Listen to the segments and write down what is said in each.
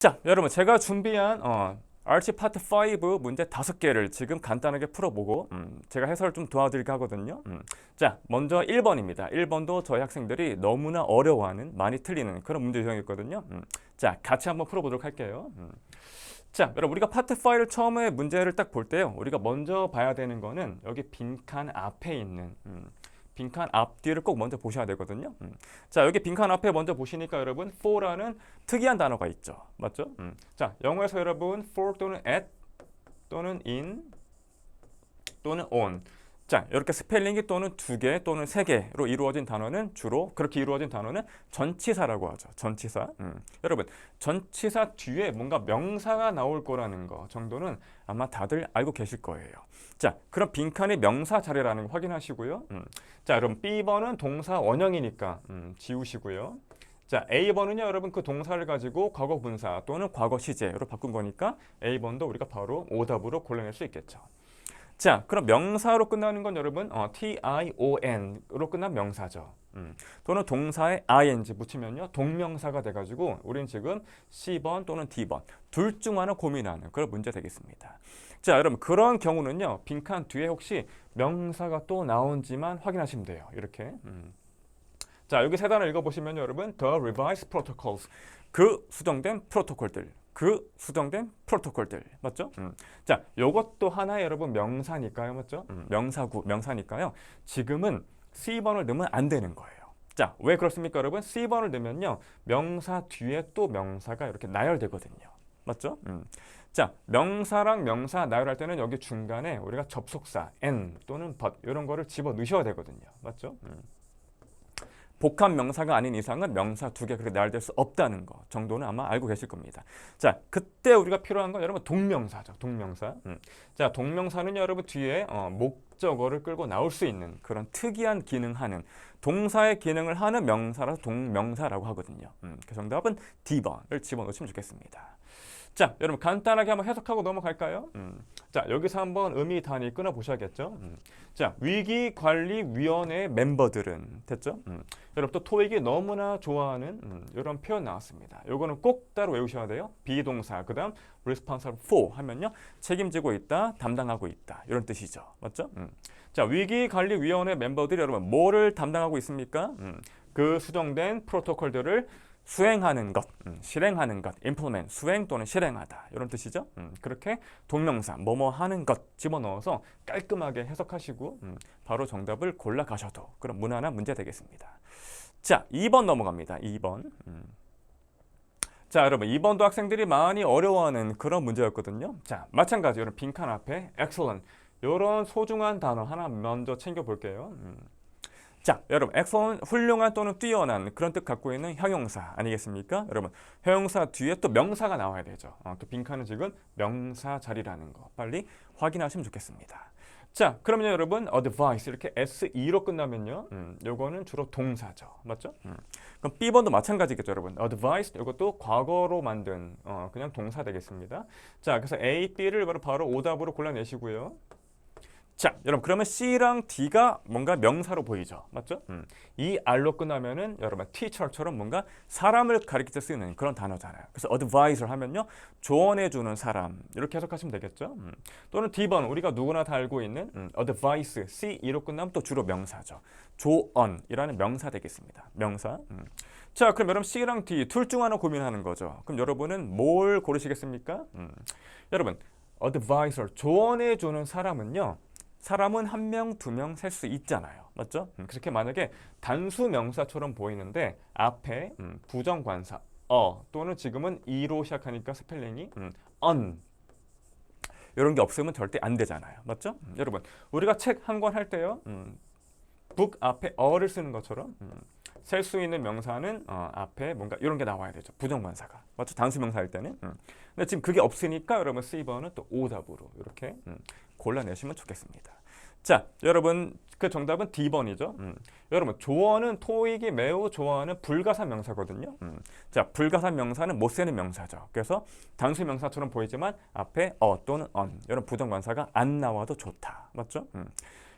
자, 여러분 제가 준비한 어, 아치 파트 5 문제 다섯 개를 지금 간단하게 풀어보고 음, 제가 해설을 좀 도와드릴까 하거든요. 음. 자, 먼저 1번입니다. 1번도 저희 학생들이 너무나 어려워하는 많이 틀리는 그런 문제 유형이었거든요. 음. 자, 같이 한번 풀어보도록 할게요. 음. 자, 여러분 우리가 파트 5를 처음에 문제를 딱 볼 때요. 우리가 먼저 봐야 되는 거는 여기 빈칸 앞에 있는 음, 빈칸 앞뒤를 꼭 먼저 보셔야 되거든요. 음. 자, 여기 빈칸 앞에 먼저 보시니까 여러분 for라는 특이한 단어가 있죠. 맞죠? 음. 자, 영어에서 여러분 for 또는 at 또는 in 또는 on 자, 이렇게 스펠링이 또는 두 개 또는 세 개로 이루어진 단어는 주로 그렇게 이루어진 단어는 전치사라고 하죠. 전치사. 음. 여러분, 전치사 뒤에 뭔가 명사가 나올 거라는 거 정도는 아마 다들 알고 계실 거예요. 자, 그럼 빈칸이 명사 자리라는 거 확인하시고요. 음. 자, 그럼 B번은 동사 원형이니까 음, 지우시고요. 자, A번은요, 여러분 그 동사를 가지고 과거 분사 또는 과거 시제로 바꾼 거니까 A번도 우리가 바로 오답으로 골라낼 수 있겠죠. 자, 그럼 명사로 끝나는 건 여러분 어, T-I-O-N으로 끝난 명사죠. 음. 또는 동사에 ing 붙이면요 동명사가 돼가지고 우리는 지금 C번 또는 D번 둘 중 하나 고민하는 그런 문제 되겠습니다. 자, 여러분 그런 경우는요 빈칸 뒤에 혹시 명사가 또 나온지만 확인하시면 돼요. 이렇게. 음. 자, 여기 세 단어 읽어보시면 여러분 The Revised Protocols 그 수정된 프로토콜들 그 수정된 프로토콜들 맞죠? 음. 자, 요것도 하나의 여러분 명사니까요, 맞죠? 음. 명사구 명사니까요. 지금은 C번을 넣으면 안 되는 거예요. 자, 왜 그렇습니까, 여러분? C번을 넣으면요 명사 뒤에 또 명사가 이렇게 나열되거든요. 맞죠? 음. 자, 명사랑 명사 나열할 때는 여기 중간에 우리가 접속사 n 또는 but 이런 거를 집어 넣으셔야 되거든요. 맞죠? 음. 복합 명사가 아닌 이상은 명사 두 개 그렇게 나열될 수 없다는 거 정도는 아마 알고 계실 겁니다. 자, 그때 우리가 필요한 건 여러분 동명사죠. 동명사. 음. 자, 동명사는 여러분 뒤에 어, 목적어를 끌고 나올 수 있는 그런 특이한 기능하는 동사의 기능을 하는 명사라서 동명사라고 하거든요. 음, 그 정답은 D번을 집어넣으시면 좋겠습니다. 자, 여러분 간단하게 한번 해석하고 넘어갈까요? 음. 자, 여기서 한번 의미 단위 끊어 보셔야겠죠. 음. 자, 위기관리위원회 멤버들은 됐죠? 음. 여러분 또 토익이 너무나 좋아하는 음, 이런 표현 나왔습니다. 요거는 꼭 따로 외우셔야 돼요. 비동사 그 다음 responsible for 하면요 책임지고 있다, 담당하고 있다 이런 뜻이죠. 맞죠? 음. 자, 위기관리위원회 멤버들이 여러분 뭐를 담당하고 있습니까? 음. 그 수정된 프로토콜들을 수행하는 것, 음, 실행하는 것, implement, 수행 또는 실행하다 이런 뜻이죠. 음, 그렇게 동명사, 뭐뭐 하는 것 집어넣어서 깔끔하게 해석하시고 음, 바로 정답을 골라 가셔도 그런 무난한 문제 되겠습니다. 자, 2번 넘어갑니다. 2번. 음. 자, 여러분 2번도 학생들이 많이 어려워하는 그런 문제였거든요. 자, 마찬가지 여러분 빈칸 앞에 excellent 이런 소중한 단어 하나 먼저 챙겨 볼게요. 음. 자, 여러분, excellent, 훌륭한 또는 뛰어난 그런 뜻 갖고 있는 형용사 아니겠습니까? 여러분, 형용사 뒤에 또 명사가 나와야 되죠. 어, 그 빈칸은 지금 명사 자리라는 거 빨리 확인하시면 좋겠습니다. 자, 그러면 여러분, advice 이렇게 S2로 끝나면요, 음, 요거는 주로 동사죠, 맞죠? 음. 그럼 B번도 마찬가지겠죠, 여러분. advice 이것도 과거로 만든 어, 그냥 동사 되겠습니다. 자, 그래서 A, B를 바로 바로 오답으로 골라내시고요. 자, 여러분 그러면 C랑 D가 뭔가 명사로 보이죠, 맞죠? 음. 이 R로 끝나면은 여러분 teacher처럼 뭔가 사람을 가리킬 때 쓰이는 그런 단어잖아요. 그래서 advisor 하면요 조언해 주는 사람 이렇게 해석하시면 되겠죠. 음. 또는 D번 우리가 누구나 다 알고 있는 음, advice C2로 끝나면 또 주로 명사죠. 조언이라는 명사 되겠습니다. 명사. 음. 자, 그럼 여러분 C랑 D 둘 중 하나 고민하는 거죠. 그럼 여러분은 뭘 고르시겠습니까? 음. 여러분 advisor 조언해 주는 사람은요. 사람은 한 명, 두 명 셀 수 있잖아요. 맞죠? 음, 그렇게 만약에 단수 명사처럼 보이는데 앞에 음, 부정관사 어 또는 지금은 이로 시작하니까 스펠링이 음, 이런 게 없으면 절대 안 되잖아요. 맞죠? 음, 여러분 우리가 책 한 권 할 때요. 음, 북 앞에 어를 쓰는 것처럼 음, 셀수 있는 명사는 어, 앞에 뭔가 이런 게 나와야 되죠. 부정관사가 맞죠? 단수 명사일 때는. 음. 근데 지금 그게 없으니까 여러분 C번은 또 오답으로 이렇게 음, 골라내시면 좋겠습니다. 자, 여러분 그 정답은 D번이죠. 음. 여러분 조언은 토익이 매우 좋아하는 불가사 명사거든요. 음. 자, 불가사 명사는 못 쓰는 명사죠. 그래서 단수 명사처럼 보이지만 앞에 어 또는 on 이런 부정관사가 안 나와도 좋다. 맞죠? 음.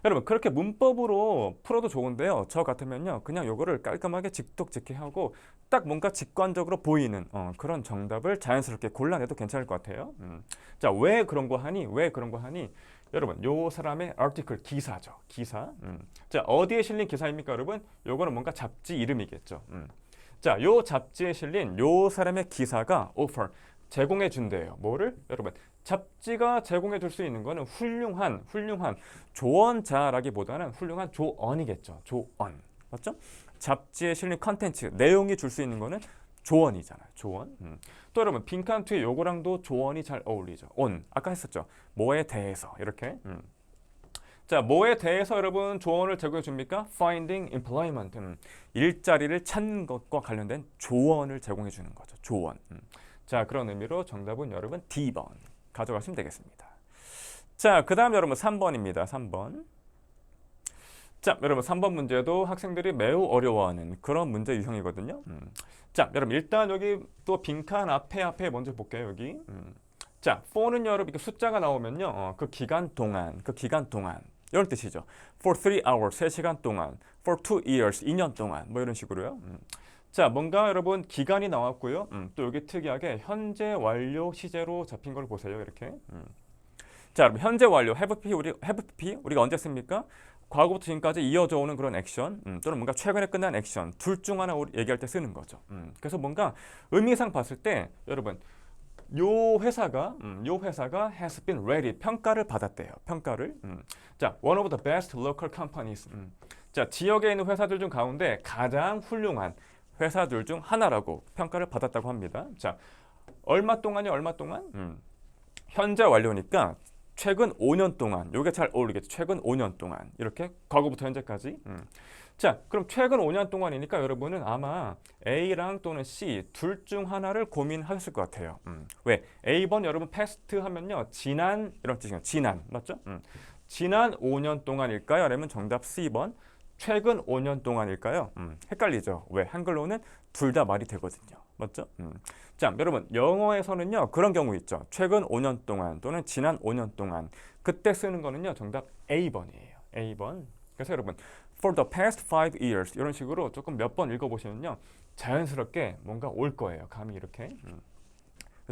여러분 그렇게 문법으로 풀어도 좋은데요. 저 같으면요, 그냥 요거를 깔끔하게 직독직해 하고 딱 뭔가 직관적으로 보이는 어, 그런 정답을 자연스럽게 골라내도 괜찮을 것 같아요. 음. 자, 왜 그런 거 하니? 왜 그런 거 하니? 여러분, 요 사람의 article 기사죠. 기사. 음. 자, 어디에 실린 기사입니까, 여러분? 요거는 뭔가 잡지 이름이겠죠. 음. 자, 요 잡지에 실린 요 사람의 기사가 offer 제공해 준대요. 뭐를? 여러분, 잡지가 제공해 줄 수 있는 거는 훌륭한 훌륭한 조언자라기보다는 훌륭한 조언이겠죠. 조언. 맞죠? 잡지에 실린 컨텐츠, 내용이 줄 수 있는 거는 조언이잖아요. 조언. 음. 또 여러분 빈칸 뒤에 요거랑도 조언이 잘 어울리죠. on. 아까 했었죠. 뭐에 대해서 이렇게. 음. 자, 뭐에 대해서 여러분 조언을 제공해 줍니까? Finding employment. 음. 일자리를 찾는 것과 관련된 조언을 제공해 주는 거죠. 조언. 음. 자, 그런 의미로 정답은 여러분 D번 가져가시면 되겠습니다. 자, 그 다음 여러분 3번입니다. 3번. 자, 여러분 3번 문제도 학생들이 매우 어려워하는 그런 문제 유형이거든요. 음. 자, 여러분 일단 여기 또 빈칸 앞에 앞에 먼저 볼게요. 여기. 음. 자, for는 여러분 이렇게 숫자가 나오면요. 어, 그 기간 동안, 그 기간 동안 이런 뜻이죠. For three hours, 3시간 동안. For two years, 2년 동안. 뭐 이런 식으로요. 음. 자, 뭔가 여러분 기간이 나왔고요. 음, 또 여기 특이하게 현재 완료 시제로 잡힌 걸 보세요. 이렇게. 음. 자, 여러분 현재 완료 have p 우리 have p 우리가 언제 씁니까? 과거부터 지금까지 이어져 오는 그런 액션 음, 또는 뭔가 최근에 끝난 액션 둘 중 하나 우리 얘기할 때 쓰는 거죠. 음, 그래서 뭔가 의미상 봤을 때 여러분 요 회사가 음, 요 회사가 has been ready 평가를 받았대요. 평가를. 음. 자, one of the best local companies. 음. 자, 지역에 있는 회사들 중 가운데 가장 훌륭한 회사들 중 하나라고 평가를 받았다고 합니다. 자, 얼마 동안이 얼마 동안? 음. 현재 완료니까 최근 5년 동안 요게 잘 어울리겠죠. 최근 5년 동안 이렇게 과거부터 현재까지. 음. 자, 그럼 최근 5년 동안이니까 여러분은 아마 A랑 또는 C 둘 중 하나를 고민하셨을 것 같아요. 음. 왜? A번 여러분 past 하면요 지난 이런 뜻이에요. 지난 맞죠? 음. 지난 5년 동안일까요? 아니면 정답 C번 최근 5년 동안일까요? 음. 헷갈리죠. 왜? 한글로는 둘 다 말이 되거든요. 맞죠? 음. 자, 여러분 영어에서는요 그런 경우 있죠. 최근 5년 동안 또는 지난 5년 동안 그때 쓰는 거는요 정답 A번이에요. A번. 그래서 여러분 for the past five years 이런 식으로 조금 몇 번 읽어보시면요 자연스럽게 뭔가 올 거예요. 감이 이렇게. 음.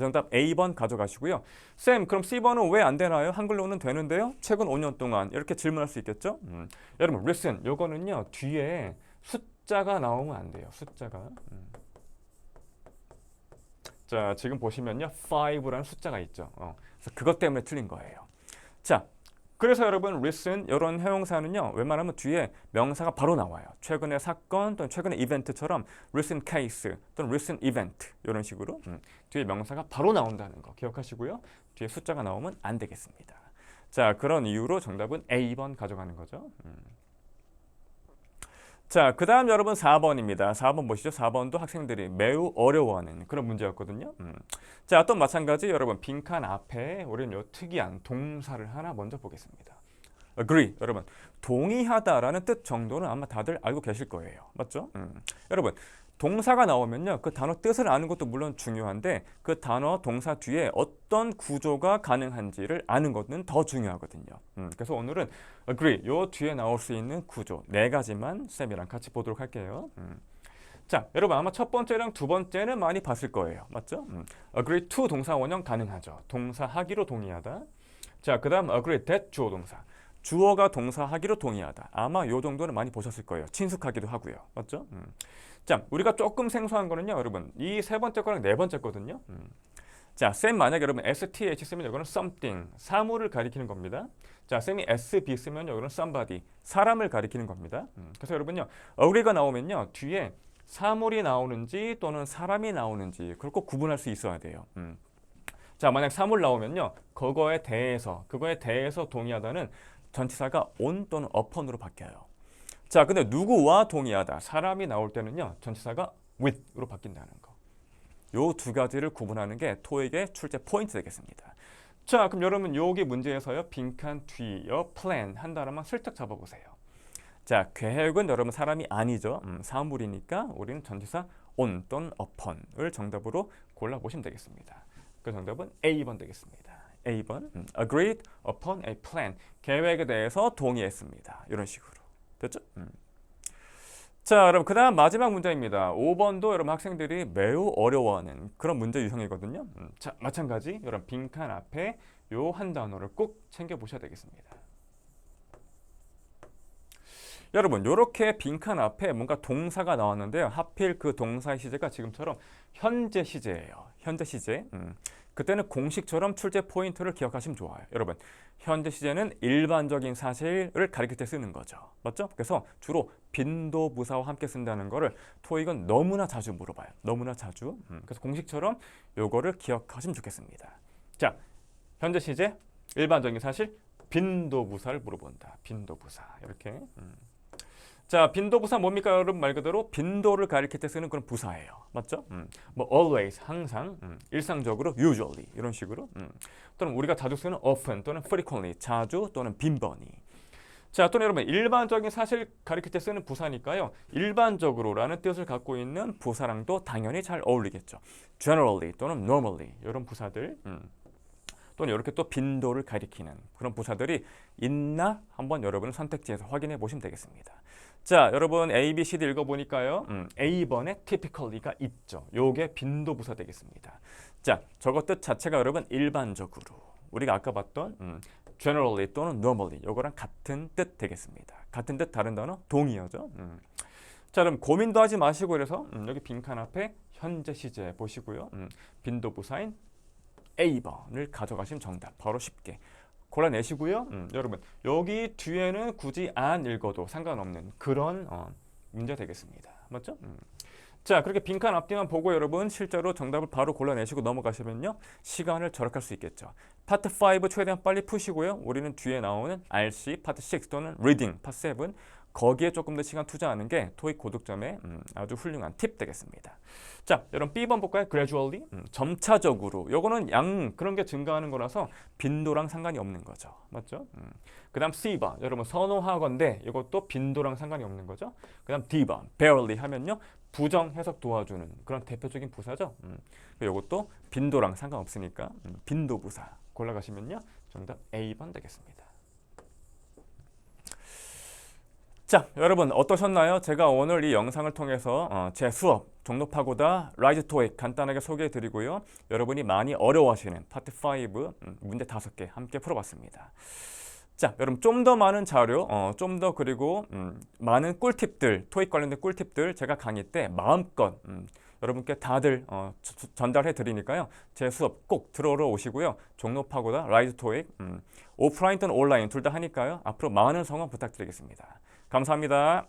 정답 A번 가져가시고요. 쌤, 그럼 C번은 왜 안 되나요? 한글로는 되는데요. 최근 5년 동안 이렇게 질문할 수 있겠죠? 음. 여러분, listen, 요거는요 뒤에 숫자가 나오면 안 돼요. 숫자가. 음. 자, 지금 보시면요. 5라는 숫자가 있죠. 어. 그래서 그것 때문에 틀린 거예요. 자, 그래서 여러분 listen 이런 형용사는요. 웬만하면 뒤에 명사가 바로 나와요. 최근의 사건 또는 최근의 이벤트처럼 recent case 또는 recent event 이런 식으로 음, 뒤에 명사가 바로 나온다는 거 기억하시고요. 뒤에 숫자가 나오면 안 되겠습니다. 자, 그런 이유로 정답은 A번 가져가는 거죠. 음. 자, 그 다음 여러분 4번입니다. 4번 보시죠. 4번도 학생들이 매우 어려워하는 그런 문제였거든요. 음. 자, 또 마찬가지 여러분 빈칸 앞에 우리는 요 특이한 동사를 하나 먼저 보겠습니다. agree. 여러분, 동의하다라는 뜻 정도는 아마 다들 알고 계실 거예요. 맞죠? 음. 여러분, 동사가 나오면요. 그 단어 뜻을 아는 것도 물론 중요한데 그 단어 동사 뒤에 어떤 구조가 가능한지를 아는 것은 더 중요하거든요. 음, 그래서 오늘은 agree 요 뒤에 나올 수 있는 구조 네 가지만 쌤이랑 같이 보도록 할게요. 음. 자, 여러분 아마 첫 번째랑 두 번째는 많이 봤을 거예요. 맞죠? 음. agree to 동사 원형 가능하죠. 동사 하기로 동의하다. 자, 그 다음 agree that 주어 동사. 주어가 동사 하기로 동의하다. 아마 요 정도는 많이 보셨을 거예요. 친숙하기도 하고요. 맞죠? 음. 자, 우리가 조금 생소한 거는요, 여러분. 이 세 번째 거랑 네 번째 거든요. 음. 자, 쌤 만약 여러분 STH 쓰면 이거는 something, 사물을 가리키는 겁니다. 자, 쌤이 SB 쓰면 이거는 somebody, 사람을 가리키는 겁니다. 음. 그래서 여러분요, agree가 나오면요, 뒤에 사물이 나오는지 또는 사람이 나오는지 그걸 꼭 구분할 수 있어야 돼요. 음. 자, 만약 사물 나오면요, 그거에 대해서, 그거에 대해서 동의하다는 전치사가 on 또는 upon으로 바뀌어요. 자, 근데 누구와 동의하다 사람이 나올 때는요 전치사가 with으로 바뀐다는 거. 요 두 가지를 구분하는 게 토익의 출제 포인트 되겠습니다. 자, 그럼 여러분 여기 문제에서요 빈칸 뒤요 plan 한 단어만 슬쩍 잡아보세요. 자, 계획은 여러분 사람이 아니죠. 음, 사물이니까 우리는 전치사 on 또는 upon을 정답으로 골라보시면 되겠습니다. 그 정답은 A번 되겠습니다. A번 음, agreed upon a plan 계획에 대해서 동의했습니다. 이런 식으로 됐죠? 음. 자, 여러분 그 다음 마지막 문제입니다. 5번도 여러분 학생들이 매우 어려워하는 그런 문제 유형이거든요. 음, 자, 마찬가지 여러분 빈칸 앞에 요 한 단어를 꼭 챙겨 보셔야 되겠습니다. 여러분 이렇게 빈칸 앞에 뭔가 동사가 나왔는데요. 하필 그 동사의 시제가 지금처럼 현재 시제예요. 현재 시제. 음. 그때는 공식처럼 출제 포인트를 기억하시면 좋아요. 여러분 현재 시제는 일반적인 사실을 가리킬 때 쓰는 거죠. 맞죠? 그래서 주로 빈도 부사와 함께 쓴다는 거를 토익은 너무나 자주 물어봐요. 너무나 자주. 음. 그래서 공식처럼 요거를 기억하시면 좋겠습니다. 자, 현재 시제 일반적인 사실 빈도 부사를 물어본다. 빈도 부사 이렇게. 음. 자, 빈도 부사 뭡니까? 여러분 말 그대로 빈도를 가리킬 때 쓰는 그런 부사예요. 맞죠? 음. 뭐 always 항상, 음. 일상적으로 usually 이런 식으로. 음. 또는 우리가 자주 쓰는 often 또는 frequently 자주 또는 빈번히. 자, 또는 여러분 일반적인 사실 가리킬 때 쓰는 부사니까요. 일반적으로라는 뜻을 갖고 있는 부사랑도 당연히 잘 어울리겠죠. generally 또는 normally 이런 부사들. 음. 또는 이렇게 또 빈도를 가리키는 그런 부사들이 있나 한번 여러분 선택지에서 확인해 보시면 되겠습니다. 자, 여러분 A, B, C, D 읽어보니까요. 음, A번에 typically가 있죠. 요게 빈도 부사 되겠습니다. 자, 저것 뜻 자체가 여러분 일반적으로 우리가 아까 봤던 음, generally 또는 normally 요거랑 같은 뜻 되겠습니다. 같은 뜻 다른 단어 동의어죠. 음. 자, 그럼 고민도 하지 마시고 그래서 음, 여기 빈칸 앞에 현재 시제 보시고요. 음, 빈도 부사인 A번을 가져가시면 정답 바로 쉽게 골라내시고요. 음, 여러분 여기 뒤에는 굳이 안 읽어도 상관없는 그런 어, 문제 되겠습니다. 맞죠? 음. 자 그렇게 빈칸 앞뒤만 보고 여러분 실제로 정답을 바로 골라내시고 넘어가시면요 시간을 절약할 수 있겠죠. 파트 5 최대한 빨리 푸시고요. 우리는 뒤에 나오는 RC 파트 6 또는 리딩 파트 7 거기에 조금 더 시간 투자하는 게 토익 고득점의 음, 아주 훌륭한 팁 되겠습니다. 자, 여러분 B번 볼까요? gradually 음, 점차적으로. 요거는 양 그런 게 증가하는 거라서 빈도랑 상관이 없는 거죠. 맞죠? 음. 그다음 C번 여러분 선호하건데 이것도 빈도랑 상관이 없는 거죠. 그다음 D번 barely 하면요 부정 해석 도와주는 그런 대표적인 부사죠. 음. 요것도 빈도랑 상관없으니까 음, 빈도 부사 골라가시면요 정답 A번 되겠습니다. 자, 여러분 어떠셨나요? 제가 오늘 이 영상을 통해서 어, 제 수업 종로파고다 라이즈 토익 간단하게 소개해 드리고요. 여러분이 많이 어려워하시는 파트 5 음, 문제 다섯 개 함께 풀어봤습니다. 자, 여러분 좀 더 많은 자료, 어, 좀 더 그리고 음, 많은 꿀팁들, 토익 관련된 꿀팁들 제가 강의 때 마음껏 음, 여러분께 다들 어, 저- 전달해 드리니까요. 제 수업 꼭 들어오러 오시고요. 종로파고다 라이즈 토익 음, 오프라인 또는 온라인 둘 다 하니까요. 앞으로 많은 성원 부탁드리겠습니다. 감사합니다.